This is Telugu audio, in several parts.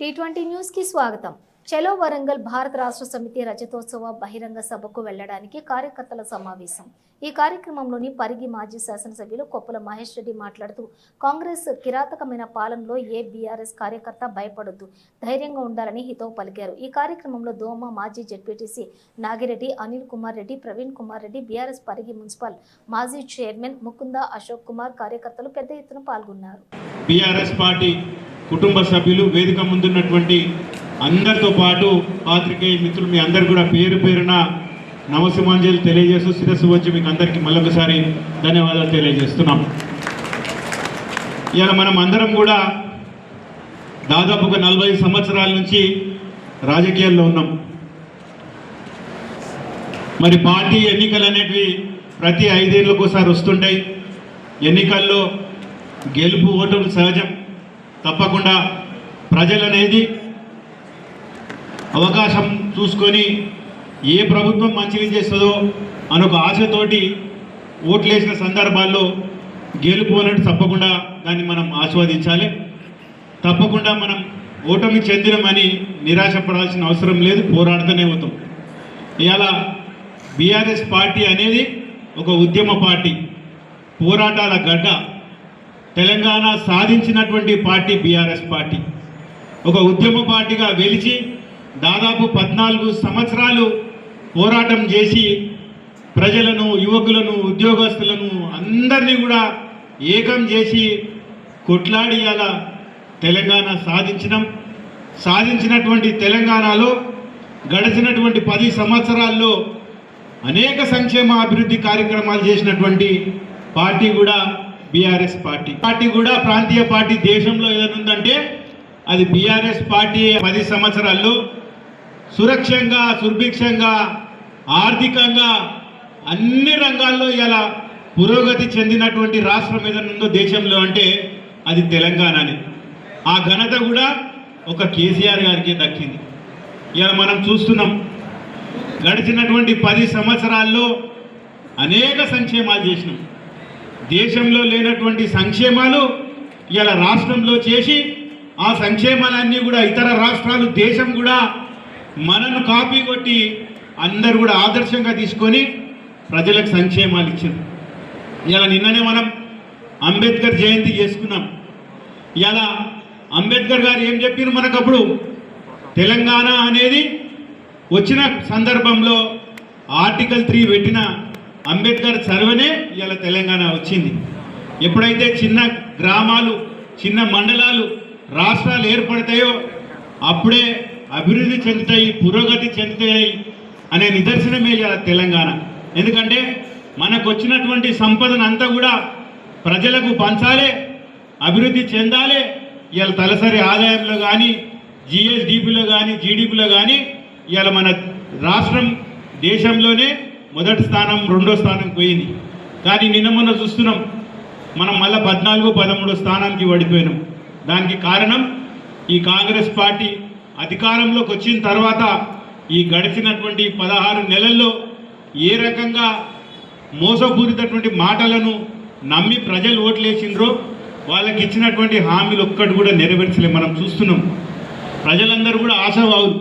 టీ ట్వంటీ న్యూస్కి స్వాగతం. చలో వరంగల్ భారత రాష్ట్ర సమితి రజతోత్సవ బహిరంగ సభకు వెళ్ళడానికి కార్యకర్తల సమావేశం. ఈ కార్యక్రమంలోని పరిగి మాజీ శాసనసభ్యులు కొప్పుల మహేష్ రెడ్డి మాట్లాడుతూ కాంగ్రెస్ కిరాతకమైన పాలనలో ఏ బీఆర్ఎస్ కార్యకర్త భయపడొద్దు ధైర్యంగా ఉండాలని హితవు పలికారు. ఈ కార్యక్రమంలో దోమ మాజీ ZPTC Nagireddy Anil Kumar Reddy Praveen Kumar Reddy BRS Parigi municipal మాజీ చైర్మన్ ముకుంద అశోక్ కుమార్ కార్యకర్తలు పెద్ద ఎత్తున పాల్గొన్నారు. బీఆర్ఎస్ పార్టీ కుటుంబ సభ్యులు వేదిక ముందున్నటువంటి అందరితో పాటు పాత్రికేయ మిత్రులు మీ అందరు కూడా పేరు పేరున నమసింహాంజలి తెలియజేస్తూ శిరస్సు వచ్చి మీకు అందరికీ మళ్ళొకసారి ధన్యవాదాలు తెలియజేస్తున్నాం. ఇలా మనం అందరం కూడా దాదాపు ఒక నలభై సంవత్సరాల నుంచి రాజకీయాల్లో ఉన్నాం. మరి పార్టీ ఎన్నికలు అనేటివి ప్రతి ఐదేళ్ళకు ఒకసారి వస్తుంటాయి. ఎన్నికల్లో గెలుపు ఓటమి సహజం. తప్పకుండా ప్రజలనేది అవకాశం చూసుకొని ఏ ప్రభుత్వం మంచిగా చేస్తుందో అని ఒక ఆశతోటి ఓట్లేసిన సందర్భాల్లో గెలుపు అనేది తప్పకుండా దాన్ని మనం ఆస్వాదించాలి. తప్పకుండా మనం ఓటమి చెందినమని నిరాశపడాల్సిన అవసరం లేదు పోరాడుతూనే అవుతాం ఇవాళ బీఆర్ఎస్ పార్టీ అనేది ఒక ఉద్యమ పార్టీ. పోరాటాల గడ్డ. తెలంగాణ సాధించినటువంటి పార్టీ బీఆర్ఎస్ పార్టీ. ఒక ఉద్యమ పార్టీగా వెలిచి దాదాపు పద్నాలుగు సంవత్సరాలు పోరాటం చేసి ప్రజలను యువకులను ఉద్యోగస్తులను అందరినీ కూడా ఏకం చేసి కొట్లాడి అలా తెలంగాణ సాధించడం సాధించినటువంటి తెలంగాణలో గడిచినటువంటి పది సంవత్సరాల్లో అనేక సంక్షేమ అభివృద్ధి కార్యక్రమాలు చేసినటువంటి పార్టీ కూడా బీఆర్ఎస్ పార్టీ. పార్టీ కూడా ప్రాంతీయ పార్టీ దేశంలో ఏదైనా అది బీఆర్ఎస్ పార్టీ పది సంవత్సరాల్లో సురక్షంగా సుభిక్షంగా ఆర్థికంగా అన్ని రంగాల్లో ఇలా పురోగతి చెందినటువంటి రాష్ట్రం ఏదైనా ఉందో దేశంలో అంటే అది తెలంగాణనే. ఆ ఘనత కూడా ఒక కేసీఆర్ గారికి దక్కింది. ఇలా మనం చూస్తున్నాం గడిచినటువంటి పది సంవత్సరాల్లో అనేక సంక్షేమాలు చేసినాం. దేశంలో లేనటువంటి సంక్షేమాలు ఇలా రాష్ట్రంలో చేసి ఆ సంక్షేమాలన్నీ కూడా ఇతర రాష్ట్రాలు దేశం కూడా మనను కాపీ కొట్టి అందరు కూడా ఆదర్శంగా తీసుకొని ప్రజలకు సంక్షేమాలు ఇచ్చారు ఇలా నిన్ననే మనం అంబేద్కర్ జయంతి చేసుకున్నాం. ఇలా అంబేద్కర్ గారు ఏం చెప్పారు మనకప్పుడు? తెలంగాణ అనేది వచ్చిన సందర్భంలో ఆర్టికల్ త్రీ పెట్టిన అంబేద్కర్ చదవనే ఇవాళ తెలంగాణ వచ్చింది. ఎప్పుడైతే చిన్న గ్రామాలు చిన్న మండలాలు రాష్ట్రాలు ఏర్పడతాయో అప్పుడే అభివృద్ధి చెందుతాయి పురోగతి చెందుతాయి అనే నిదర్శనమే ఇలా తెలంగాణ. ఎందుకంటే మనకు వచ్చినటువంటి సంపదను అంతా కూడా ప్రజలకు పంచాలి అభివృద్ధి చెందాలి. ఇవాళ తలసరి ఆదాయంలో కానీ జిఎస్డిపిలో కానీ జీడిపిలో కానీ ఇవాళ మన రాష్ట్రం దేశంలోనే మొదటి స్థానం రెండో స్థానం పోయింది. కానీ నిన్న మొన్న చూస్తున్నాం మనం మళ్ళీ పద్నాలుగు పదమూడో స్థానానికి పడిపోయినాం దానికి కారణం ఈ కాంగ్రెస్ పార్టీ అధికారంలోకి వచ్చిన తర్వాత ఈ గడిచినటువంటి పదహారు నెలల్లో ఏ రకంగా మోసపూరితటువంటి మాటలను నమ్మి ప్రజలు ఓట్లేసిండ్రో వాళ్ళకి ఇచ్చినటువంటి హామీలు ఒక్కటి కూడా నెరవేర్చలే మనం చూస్తున్నాం. ప్రజలందరూ కూడా ఆశావాహులు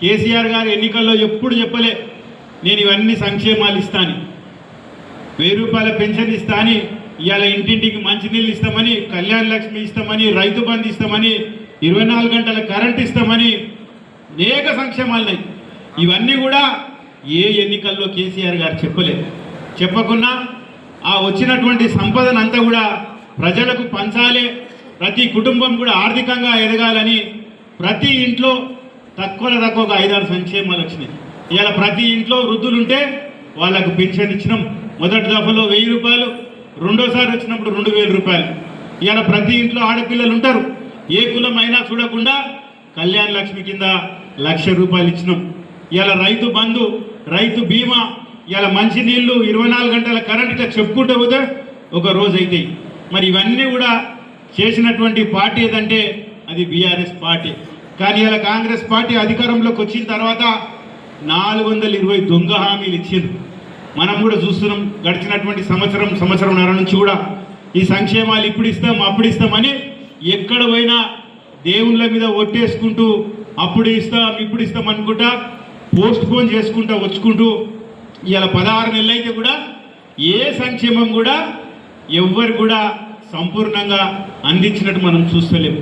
కేసీఆర్ గారు ఎన్నికల్లో ఎప్పుడు చెప్పలే నేను ఇవన్నీ సంక్షేమాలు ఇస్తాను. వెయ్యి రూపాయల పెన్షన్ ఇస్తాను ఇవాళ ఇంటింటికి మంచినీళ్ళు ఇస్తామని కళ్యాణ లక్ష్మి ఇస్తామని రైతు బంధు ఇస్తామని ఇరవై నాలుగు గంటల కరెంట్ ఇస్తామని అనేక సంక్షేమాలున్నాయి ఇవన్నీ కూడా ఏ ఎన్నికల్లో కేసీఆర్ గారు చెప్పలేదు. చెప్పకున్నా ఆ వచ్చినటువంటి సంపదనంతా కూడా ప్రజలకు పంచాలి. ప్రతి కుటుంబం కూడా ఆర్థికంగా ఎదగాలని ప్రతి ఇంట్లో తక్కువలో తక్కువ ఐదారు సంక్షేమాలు వచ్చినాయి. ఇవాళ ప్రతి ఇంట్లో వృద్ధులు ఉంటే వాళ్ళకు పెన్షన్ ఇచ్చినాం. మొదటి దఫలో వెయ్యి రూపాయలు రెండోసారి వచ్చినప్పుడు రెండు వేల రూపాయలు. ఇవాళ ప్రతి ఇంట్లో ఆడపిల్లలు ఉంటారు. ఏ కులమైనా చూడకుండా కళ్యాణ లక్ష్మి కింద లక్ష రూపాయలు ఇచ్చినాం. ఇవాళ రైతు బంధు రైతు బీమా ఇవాళ మంచినీళ్ళు ఇరవై నాలుగు గంటల కరెంట్ ఇట్లా చెప్పుకుంటూ పోతే ఒక రోజు అవుతాయి మరి ఇవన్నీ కూడా చేసినటువంటి పార్టీ ఏదంటే అది బీఆర్ఎస్ పార్టీ. కానీ ఇలా కాంగ్రెస్ పార్టీ అధికారంలోకి వచ్చిన తర్వాత నాలుగు వందల ఇరవై దొంగ హామీలు ఇచ్చింది మనం కూడా చూస్తున్నాం గడిచినటువంటి సంవత్సరం సంవత్సరంన్నర నుంచి కూడా ఈ సంక్షేమాలు ఇప్పుడు ఇస్తాం అప్పుడు ఇస్తామని ఎక్కడ పోయినా దేవుళ్ళ మీద ఒట్టేసుకుంటూ అప్పుడు ఇస్తాం ఇప్పుడు ఇస్తాం అనుకుంటా పోస్ట్ పోన్ చేసుకుంటా వచ్చుకుంటూ ఇలా పదహారు నెలలైతే అయితే కూడా ఏ సంక్షేమం కూడా ఎవ్వరు కూడా సంపూర్ణంగా అందించినట్టు మనం చూస్తలేము